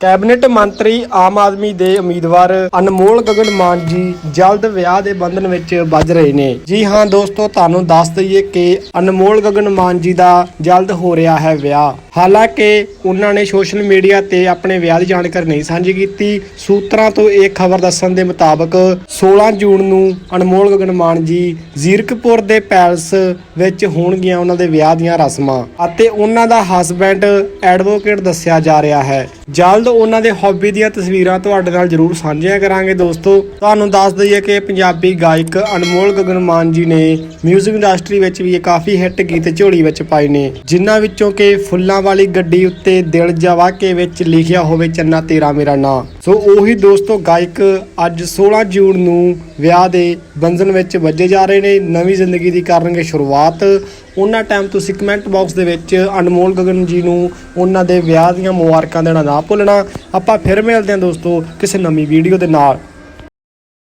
Cabinet ਮੰਤਰੀ ਆਮ ਆਦਮੀ ਦੇ ਉਮੀਦਵਾਰ ਅਨਮੋਲ ਗਗਨ ਮਾਨ ਜੀ ਜਲਦ ਵਿਆਹ ਦੇ ਬੰਧਨ ਵਿੱਚ ਵੱਜ ਰਹੇ ਨੇ। ਜੀ ਹਾਂ ਦੋਸਤੋ, ਤੁਹਾਨੂੰ ਦੱਸ ਦਈਏ ਕਿ ਅਨਮੋਲ ਗਗਨ ਮਾਨ ਜੀ ਦਾ ਜਲਦ ਹੋ ਰਿਹਾ ਹੈ ਵਿਆਹ। ਹਾਲਾਂਕਿ ਉਹਨਾਂ ਨੇ ਸੋਸ਼ਲ ਮੀਡੀਆ ਤੇ ਆਪਣੇ ਵਿਆਹ ਦੀ ਜਾਣਕਾਰੀ ਨਹੀਂ ਸਾਂਝੀ ਕੀਤੀ। ਸੂਤਰਾਂ ਤੋਂ ਇਹ ਖਬਰ ਦੱਸਣ ਦੇ ਮੁਤਾਬਕ 16 ਜੂਨ ਨੂੰ ਅਨਮੋਲ ਗਗਨ ਮਾਨ ਜੀ ਜ਼ੀਰਕਪੁਰ ਦੇ ਪੈਲਸ ਵਿੱਚ ਹੋਣਗੀਆਂ ਉਹਨਾਂ ਦੇ ਵਿਆਹ ਦੀਆਂ ਰਸਮਾਂ ਅਤੇ ਉਹਨਾਂ ਦਾ ਹਸਬੈਂਡ ਐਡਵੋਕੇਟ ਦੱਸਿਆ ਜਾ ਰਿਹਾ ਹੈ। ਜਲਦ ਉਹਨਾਂ ਦੇ ਹੌਬੀ ਦੀਆਂ ਤਸਵੀਰਾਂ ਤੁਹਾਡੇ ਨਾਲ ਜਰੂਰ ਸਾਂਝੀਆਂ ਕਰਾਂਗੇ ਦੋਸਤੋ। ਤੁਹਾਨੂੰ ਦੱਸ ਦਈਏ ਕਿ ਪੰਜਾਬੀ ਗਾਇਕ ਅਨਮੋਲ ਗਗਨ ਮਾਨ ਜੀ ਨੇ 뮤직 ਇੰਡਸਟਰੀ ਵਿੱਚ ਵੀ ਕਾਫੀ ਹਿੱਟ ਗੀਤ ਝੋਲੀ ਵਿੱਚ ਪਾਏ ਨੇ, ਜਿਨ੍ਹਾਂ ਵਿੱਚੋਂ ਕਿ ਫੁੱਲਾਂ ਵਾਲੀ ਗੱਡੀ ਉੱਤੇ ਦਿਲ ਜਵਾਕੇ ਵਿੱਚ ਲਿਖਿਆ ਹੋਵੇ ਚੰਨਾ ਤੇਰਾ ਮੇਰਾ ਨਾਂ। ਸੋ ਉਹੀ ਦੋਸਤੋ ਗਾਇਕ ਅੱਜ 16 ਜੂਨ ਨੂੰ ਵਿਆਹ ਦੇ ਬੰਧਨ ਵਿੱਚ ਵੱਜੇ ਜਾ ਰਹੇ ਨੇ, ਨਵੀਂ ਜ਼ਿੰਦਗੀ ਦੀ ਕਰਨਗੇ ਸ਼ੁਰੂਆਤ। ਉਹਨਾਂ ਟਾਈਮ ਤੁਸੀਂ ਕਮੈਂਟ ਬਾਕਸ ਦੇ ਵਿੱਚ ਅਨਮੋਲ ਗਗਨ ਜੀ ਨੂੰ ਉਹਨਾਂ ਦੇ ਵਿਆਹ ਦੀਆਂ ਮੁਬਾਰਕਾਂ ਦੇਣਾ ਨਾ ਭੁੱਲਣਾ। ਆਪਾਂ ਫਿਰ ਮਿਲਦੇ ਹਾਂ ਦੋਸਤੋ ਕਿਸੇ ਨਵੀਂ ਵੀਡੀਓ ਦੇ ਨਾਲ।